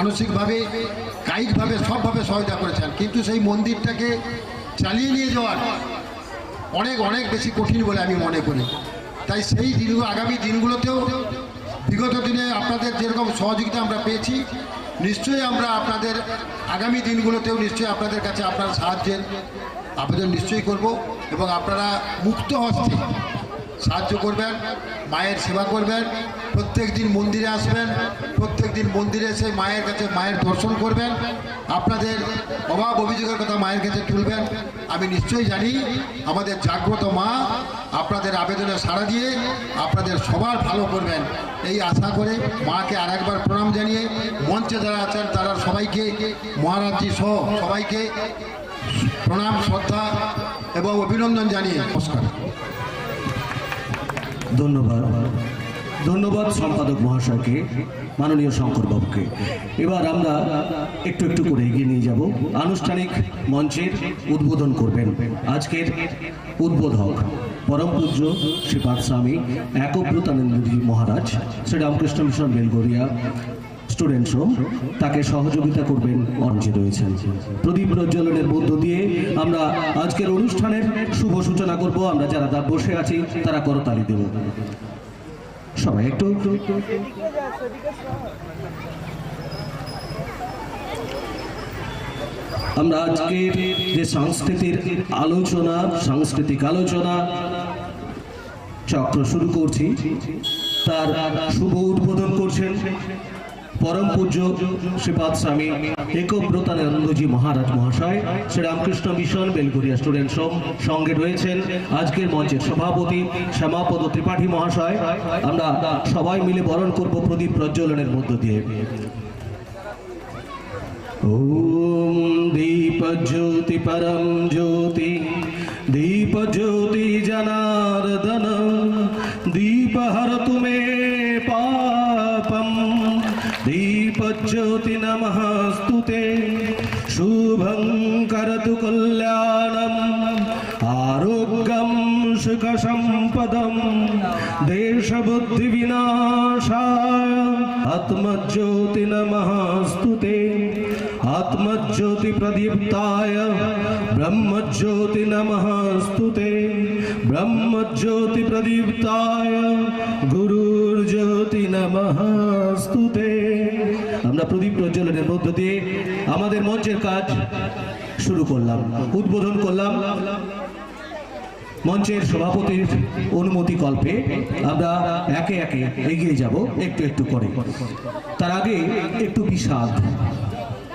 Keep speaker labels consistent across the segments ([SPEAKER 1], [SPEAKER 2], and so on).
[SPEAKER 1] মানসিকভাবে, কায়িকভাবে, সবভাবে সহায়তা করেছেন। কিন্তু সেই মন্দিরটাকে চালিয়ে নিয়ে যাওয়ার অনেক অনেক বেশি কঠিন বলে আমি মনে করি। তাই সেই দিনগুলো আগামী দিনগুলোতেও বিগত দিনে আপনাদের যেরকম সহযোগিতা আমরা পেয়েছি, নিশ্চয়ই আমরা আপনাদের, আগামী দিনগুলোতেও নিশ্চয়ই আপনাদের কাছে আপনার সাহায্যের আবেদন নিশ্চয়ই করব এবং আপনারা মুক্ত হস্তে সাহায্য করবেন, মায়ের সেবা করবেন প্রত্যেক দিন মন্দিরে আসবেন প্রত্যেক দিন মন্দিরে এসে মায়ের কাছে মায়ের দর্শন করবেন, আপনাদের অভাব অভিযোগের কথা মায়ের কাছে তুলবেন। আমি নিশ্চয়ই জানি আমাদের জাগ্রত মা আপনাদের আবেদনে সাড়া দিয়ে আপনাদের সবার ভালো করবেন। এই আশা করে মাকে আর একবার প্রণাম জানিয়ে মঞ্চে যারা আছেন, তারা সবাইকে, মহারাজজি সহ সবাইকে প্রণাম, শ্রদ্ধা এবং অভিনন্দন জানিয়ে নমস্কার।
[SPEAKER 2] ধন্যবাদ। ধন্যবাদ সম্পাদক মহাশয়কে, মাননীয় শঙ্করবাবুকে এবার আমরা একটু একটু করে এগিয়ে নিয়ে যাব। আনুষ্ঠানিক মঞ্চের উদ্বোধন করবেন আজকের উদ্বোধক পরম পূজ্য শ্রীপাদ স্বামী একব্রতানন্দজি মহারাজ, শ্রীরামকৃষ্ণ মিশন বেলগরিয়া স্টুডেন্টস তাকে সহযোগিতা করবেন মঞ্চে রয়েছেন প্রদীপ প্রজ্বলনের মধ্য দিয়ে আমরা আজকের অনুষ্ঠানের শুভ সূচনা করব। আমরা যারা দা বসে আছি, তারা করতালি দেব। সবাই একটু আমরা আজকের যে সাংস্কৃতিক আলোচনা সাংস্কৃতিক আলোচনা চক্র শুরু করছি। তার শুভ উদ্বোধন করছেন পরম পূজ্য শ্রীপাদ স্বামী একব্রতানন্দজি মহারাজ মহাশয়, শ্রীরামকৃষ্ণ মিশন, বেলগুড়িয়া স্টুডেন্ট সব সঙ্গে রয়েছেন আজকের মঞ্চের সভাপতি শ্যামাপদ ত্রিপাঠী মহাশয়। আমরা সবাই মিলে বরণ করব প্রদীপ প্রজ্বলনের মধ্য দিয়ে। ওম দীপ জ্যোতি পরম জ্যোতি দীপ জ্যোতি জনার্দন দীপ হর তুমে दीपज्योति नमःस्तु ते शुभं करतु कल्याणम् आरोग्यं सुखसम्पदं देशबुद्धिविनाशाय आत्मज्योति नमःस्तु ते आत्मज्योति प्रदीप्ताय ब्रह्मज्योति नमःस्तु ते ब्रह्मज्योति प्रदीप्ताय गुरुर्ज्योति नमःस्तु ते আমরা প্রদীপ প্রজ্বলনের মধ্য দিয়ে আমাদের মঞ্চের কাজ শুরু করলাম, উদ্বোধন করলাম। মঞ্চের সভাপতির অনুমতি কল্পে আমরা একে একে এগিয়ে যাব একটু একটু করে। তার আগে একটু বিষাদ,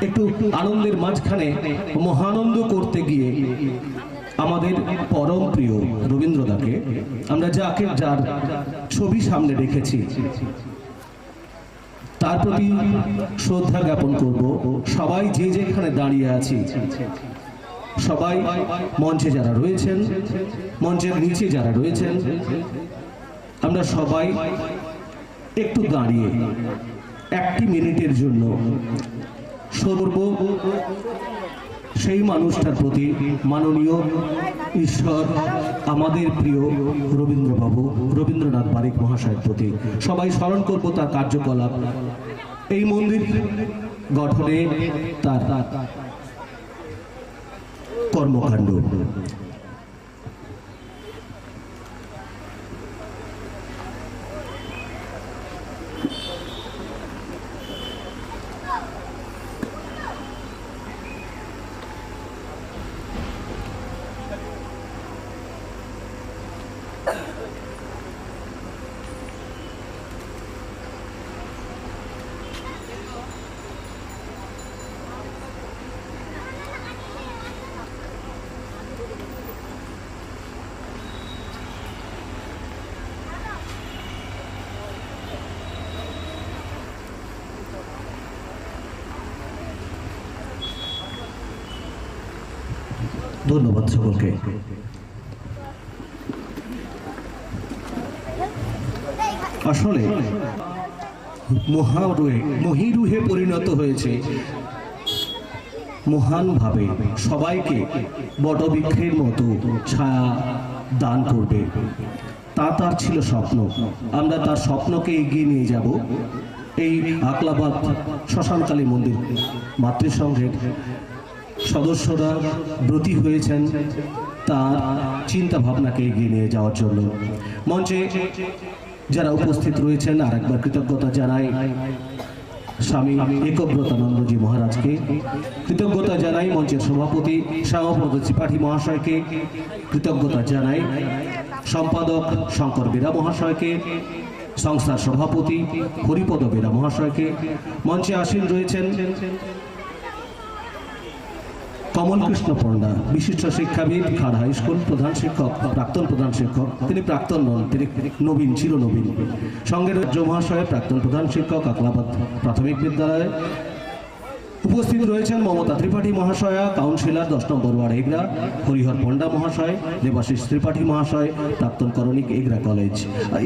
[SPEAKER 2] একটু আনন্দের মাঝখানে মহানন্দ করতে গিয়ে আমাদের পরম প্রিয় রবীন্দ্রদাকে আমরা যাকে যার ছবি সামনে রেখেছি তার প্রতি শ্রদ্ধা জ্ঞাপন করব। সবাই যে যেখানে দাঁড়িয়ে আছি, সবাই মঞ্চে যারা রয়েছেন, মঞ্চের নিচে যারা রয়েছেন, আমরা সবাই একটু দাঁড়িয়ে, একটি মিনিটের জন্য সর্ব সেই মানুষটার প্রতি মাননীয় ঈশ্বর, আমাদের প্রিয় রবীন্দ্রবাবু, রবীন্দ্রনাথ বারিক মহাশয়ের প্রতি। সবাই স্মরণ করব তার কার্যকলাপ। এই মন্দির গঠনে তার কর্মকাণ্ড। ধন্যবাদ সকলকে। আসলে, মহারুহে, মহিরুহে পরিণত হয়েছে। মহানভাবে সবাইকে বটবৃক্ষের মতো ছায়া দান করবে। তা তার ছিল স্বপ্ন। আমরা তার স্বপ্নকে এগিয়ে নিয়ে যাব। এই আকলাবাদ শ্মশানকালী মন্দির মাতৃসংঘের সদস্যরা ব্রতী হয়েছেন তার চিন্তা ভাবনাকে এগিয়ে নিয়ে যাওয়ার জন্য। মঞ্চে যারা উপস্থিত রয়েছেন আর একবার কৃতজ্ঞতা জানাই স্বামী একব্রতানন্দজি মহারাজকে। কৃতজ্ঞতা জানাই মঞ্চের সভাপতি শ্যামাপদ ত্রিপাঠী মহাশয়কে। কৃতজ্ঞতা জানাই সম্পাদক শঙ্কর বেরা মহাশয়কে, সংস্থার সভাপতি হরিপদ বেরা মহাশয়কে। মঞ্চে আসীন রয়েছেন কমল কৃষ্ণ পণ্ডা, বিশিষ্ট শিক্ষাবিদ খার হাই স্কুল প্রধান শিক্ষক, প্রাক্তন প্রধান শিক্ষক, তিনি প্রাক্তন নন, তিনি নবীন চিরনবীন সঙ্গে রাজ্য মহাশয় প্রাক্তন প্রধান শিক্ষক আকলাবাদ প্রাথমিক বিদ্যালয় উপস্থিত রয়েছেন মমতা ত্রিপাঠী মহাশয়া, কাউন্সিলর দশ নম্বর ওয়ার্ড এগরা, হরিহর পণ্ডা মহাশয়, দেবাশিস ত্রিপাঠী মহাশয়, প্রাক্তন করণিক এগরা কলেজ।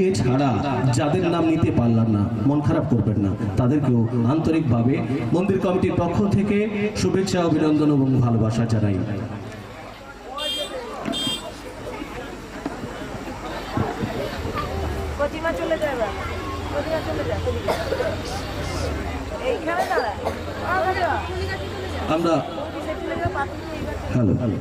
[SPEAKER 2] এছাড়া যাদের নাম নিতে পারলাম না, মন খারাপ করবেন না, তাদেরকেও আন্তরিকভাবে মন্দির কমিটির পক্ষ থেকে শুভেচ্ছা, অভিনন্দন এবং ভালোবাসা জানাই।
[SPEAKER 3] চলে এইখানে
[SPEAKER 2] আমরা
[SPEAKER 3] হ্যালো।
[SPEAKER 2] হ্যালো।